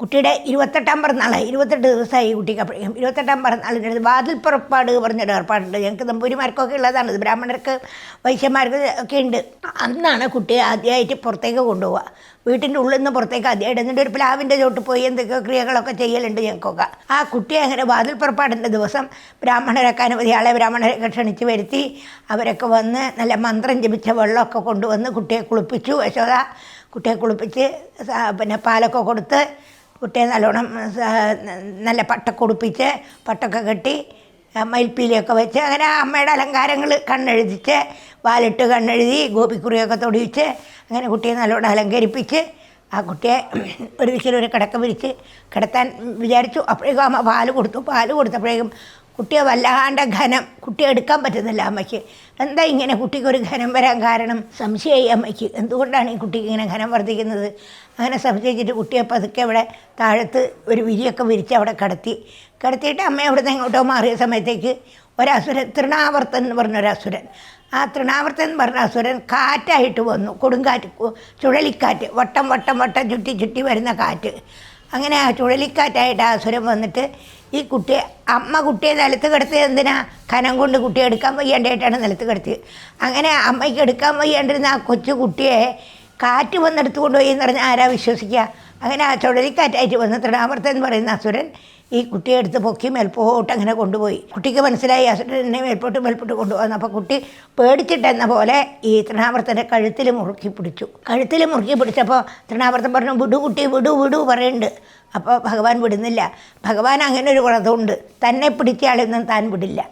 കുട്ടിയുടെ ഇരുപത്തെട്ടാം പിറന്നാളായി ഇരുപത്തെട്ട് ദിവസമായി കുട്ടിക്ക് അപ്പോഴേക്കും ഇരുപത്തെട്ടാം പിറന്നാളിന്റെ വാതിൽ പുറപ്പാട് പറഞ്ഞൊരു ഏർപ്പാടുണ്ട്. ഞങ്ങൾക്ക് നമ്പൂരിമാർക്കൊക്കെ ഉള്ളതാണ്. ഇത് ബ്രാഹ്മണർക്ക് വൈശ്യന്മാർക്ക് ഒക്കെ ഉണ്ട്. അന്നാണ് കുട്ടിയെ ആദ്യമായിട്ട് പുറത്തേക്ക് കൊണ്ടുപോവുക. വീട്ടിന്റെ ഉള്ളിൽ നിന്ന് പുറത്തേക്ക് ആദ്യമായിട്ട് എന്നിട്ട് ഒരു പ്ലാവിന്റെ ചോട്ട് പോയി എന്തൊക്കെ ക്രിയകളൊക്കെ ചെയ്യലുണ്ട് ഞങ്ങൾക്കൊക്കെ. ആ കുട്ടിയെ അങ്ങനെ വാതിൽ പുറപ്പാടിന്റെ ദിവസം ബ്രാഹ്മണരൊക്കെ അനവധി ആളെ ബ്രാഹ്മണരൊക്കെ ക്ഷണിച്ച് വരുത്തി അവരൊക്കെ വന്ന് നല്ല മന്ത്രം ജപിച്ച വെള്ളമൊക്കെ കൊണ്ടുവന്ന് കുട്ടിയെ കുളിപ്പിച്ചു. യശോദ കുട്ടിയെ കുളിപ്പിച്ച് പിന്നെ പാലൊക്കെ കൊടുത്ത് കുട്ടിയെ നല്ലോണം നല്ല പട്ടൊക്കെ ഉടുപ്പിച്ച് പട്ടൊക്കെ കെട്ടി മയിൽപ്പീലിയൊക്കെ വെച്ച് അങ്ങനെ അമ്മയുടെ അലങ്കാരങ്ങൾ കണ്ണെഴുതിച്ച് വാലിട്ട് കണ്ണെഴുതി ഗോപിക്കുറിയൊക്കെ തൊടിയിച്ച് അങ്ങനെ കുട്ടിയെ നല്ലോണം അലങ്കരിപ്പിച്ച് ആ കുട്ടിയെ ഒരു ദിശയിലൊരു കിടക്ക വിരിച്ച് കിടത്താൻ വിചാരിച്ചു. അപ്പോഴേക്കും അമ്മ പാൽ കൊടുത്തു. പാൽ കൊടുത്തപ്പോഴേക്കും കുട്ടിയെ വല്ലാണ്ട ഘനം കുട്ടിയെ എടുക്കാൻ പറ്റുന്നില്ല അമ്മയ്ക്ക്. എന്താ ഇങ്ങനെ കുട്ടിക്ക് ഒരു ഘനം വരാൻ കാരണം? സംശയമായി അമ്മയ്ക്ക്. എന്തുകൊണ്ടാണ് ഈ കുട്ടിക്ക് ഇങ്ങനെ ഘനം വർദ്ധിക്കുന്നത്? അങ്ങനെ സംശയിച്ചിട്ട് കുട്ടിയെ പതുക്കെ അവിടെ താഴത്ത് ഒരു വിരിയൊക്കെ വിരിച്ച് അവിടെ കടത്തി. കിടത്തിയിട്ട് അമ്മ അവിടെ നിന്ന് എങ്ങോട്ടോ മാറിയ സമയത്തേക്ക് ഒരസുരൻ തൃണാവർത്തൻ എന്ന് പറഞ്ഞ അസുരൻ ആ തൃണാവർത്തൻ എന്ന് പറഞ്ഞ അസുരൻ കാറ്റായിട്ട് വന്നു. കൊടുങ്കാറ്റ് ചുഴലിക്കാറ്റ് വട്ടം വട്ടം വട്ടം ചുറ്റി ചുറ്റി വരുന്ന കാറ്റ്. അങ്ങനെ ചുഴലിക്കാറ്റായിട്ട് അസുരം വന്നിട്ട് ഈ കുട്ടിയെ അമ്മ കുട്ടിയെ നിലത്ത് കിടത്തിയത് എന്തിനാ? കനം കൊണ്ട് കുട്ടിയെ എടുക്കാൻ വയ്യാണ്ടായിട്ടാണ് നിലത്ത് കിടത്തിയത്. അങ്ങനെ അമ്മയ്ക്ക് എടുക്കാൻ വയ്യാണ്ടിരുന്ന ആ കൊച്ചു കുട്ടിയെ കാറ്റ് വന്നെടുത്ത് കൊണ്ടുപോയി എന്ന് പറഞ്ഞാൽ ആരാ വിശ്വസിക്കുക? അങ്ങനെ ആ ചുഴലിക്കാറ്റായിട്ട് വന്ന് തൃണാവർത്തൻ എന്ന് പറയുന്ന അസുരൻ ഈ കുട്ടിയെ എടുത്ത് പൊക്കി മേൽപോട്ട് അങ്ങനെ കൊണ്ടുപോയി. കുട്ടിക്ക് മനസ്സിലായി അസുരൻ എന്നെ മേൽപോട്ട് മേൽപോട്ട് കൊണ്ടുപോകുന്നു. അപ്പോൾ കുട്ടി പേടിച്ചിട്ടെന്ന പോലെ ഈ തൃണാവർത്തന്റെ കഴുത്തിൽ മുറുക്കി പിടിച്ചു. കഴുത്തിൽ മുറുക്കി പിടിച്ചപ്പോൾ തൃണാവർത്തൻ പറഞ്ഞു വിടു കുട്ടി വിടു വിടു പറയുന്നുണ്ട് അപ്പോൾ ഭഗവാൻ വിടുന്നില്ല. ഭഗവാൻ അങ്ങനെ ഒരു വ്രതമുണ്ട്. തന്നെ പിടിച്ച ആളൊന്നും താൻ വിടില്ല.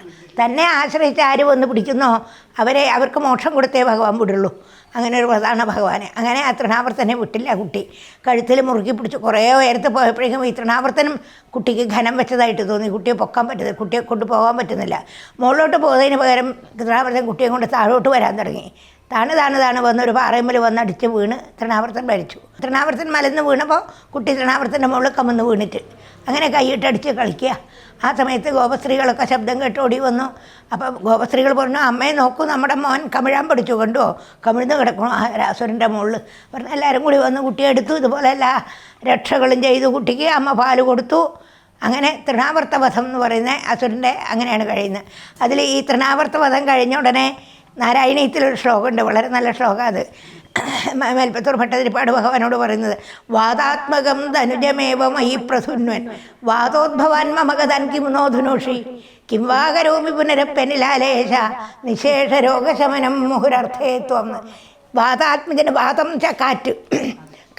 തന്നെ ആശ്രയിച്ച് ആര് വന്ന് പിടിക്കുന്നോ അവരെ അവർക്ക് മോക്ഷം കൊടുത്തേ ഭഗവാൻ വിടുള്ളൂ. അങ്ങനെ ഒരു വ്രതമാണ് ഭഗവാനെ. അങ്ങനെ ആ തൃണാവർത്തനെ വിട്ടില്ല കുട്ടി. കഴുത്തിൽ മുറുക്കി പിടിച്ച് കുറേ ഉയരത്ത് പോയപ്പോഴേക്കും ഈ തൃണാവർത്തനം കുട്ടിക്ക് ഘനം വെച്ചതായിട്ട് തോന്നി. കുട്ടിയെ പൊക്കാൻ പറ്റുന്നില്ല കുട്ടിയെ കൊണ്ട് പോകാൻ പറ്റുന്നില്ല. മുകളിലോട്ട് പോകുന്നതിന് പകരം തൃണാവർത്തൻ കുട്ടിയെ കൊണ്ട് താഴോട്ട് വരാൻ തുടങ്ങി. താണ് താണ് താണ് വന്ന് ഒരു പാറയമ്മൽ വന്ന് അടിച്ച് വീണ് തൃണാവർത്തൻ മരിച്ചു. തൃണാവർത്തൻ മലന്ന് വീണപ്പോൾ കുട്ടി തൃണാവർത്തന്റെ മുകളിൽ കമന്ന് വീണിട്ട്. അങ്ങനെ കൈയിട്ടടിച്ച് കളിക്കുക ആ സമയത്ത് ഗോപസ്ത്രീകളൊക്കെ ശബ്ദം കേട്ട് ഓടി വന്നു. അപ്പോൾ ഗോപസ്ത്രീകൾ പറഞ്ഞു അമ്മയെ നോക്കൂ നമ്മുടെ മോൻ കമിഴാൻ പഠിച്ചു. കണ്ടുവോ കമിഴ്ന്ന് കിടക്കണു ആ രാസുരന്റെ മുകളിൽ. പറഞ്ഞു എല്ലാവരും കൂടി വന്ന് കുട്ടിയെ എടുത്തു. ഇതുപോലെ എല്ലാ രക്ഷകളും ചെയ്തു. കുട്ടിക്ക് അമ്മ പാൽ കൊടുത്തു. അങ്ങനെ തൃണാവർത്തവധം എന്ന് പറയുന്ന അസുരന്റെ അങ്ങനെയാണ് കഴിയുന്നത്. അതിൽ ഈ തൃണാവർത്തവധം കഴിഞ്ഞ ഉടനെ നാരായണീയത്തിലൊരു ശ്ലോകമുണ്ട്. വളരെ നല്ല ശ്ലോകം അത്. മേൽപ്പത്തൂർ ഭട്ടതിരിപ്പാട് ഭഗവാനോട് പറയുന്നത് വാദാത്മകം ധനുജമേവ മയി പ്രസുന്വൻ. വാദോദ്ഭവാൻ മമകതൻ കിംനോധുനോഷി കിം വാ പുനരപ്പനിലാലേശ നിശേഷ രോഗശമനം മുഹുരർത്ഥേത്വം വാദാത്മജന് വാദം ച കാറ്റ്.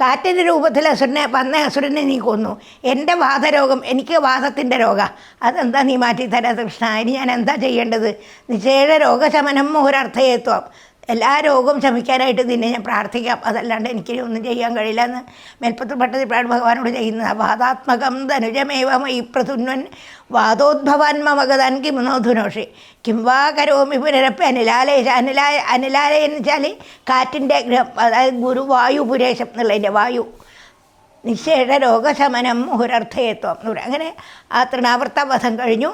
കാറ്റിന്റെ രൂപത്തിൽ അസുരനെ വന്ന അസുരനെ നീ കൊന്നു. എന്റെ വാദരോഗം എനിക്ക് വാദത്തിന്റെ രോഗം. അതെന്താ നീ മാറ്റി തരാ കൃഷ്ണ? ഇനി ഞാൻ എന്താ ചെയ്യേണ്ടത്? നിശേഷ രോഗശമനം മുഹുരർത്ഥയത്വം. എല്ലാ രോഗവും ശമിക്കാനായിട്ട് നിന്നെ ഞാൻ പ്രാർത്ഥിക്കാം. അതല്ലാണ്ട് എനിക്ക് ഒന്നും ചെയ്യാൻ കഴിയില്ല എന്ന് മേൽപ്പത്ത് ഭട്ടതിപ്പാട് ഭഗവാനോട് ചെയ്യുന്നത്. വാദാത്മകം ധനുജമേവ ഈ പ്രതുന്വൻ വാദോദ്ഭവാൻ മമഗതാൻ കിമുനോധുനോഷി കിം വാ കരോമി പുനരപ്പ് അനിലാലേശ അനിലാ അനിലാലയ എന്ന് വെച്ചാൽ കാറ്റിന്റെ ഗ്രഹം. അതായത് ഗുരുവായു പുരേശം എന്നുള്ളതിന്റെ വായു. നിശേഷ രോഗശമനം മുഹുരർത്ഥയത്വം എന്ന് അങ്ങനെ ആ തൃണാവർത്ത വധം കഴിഞ്ഞു.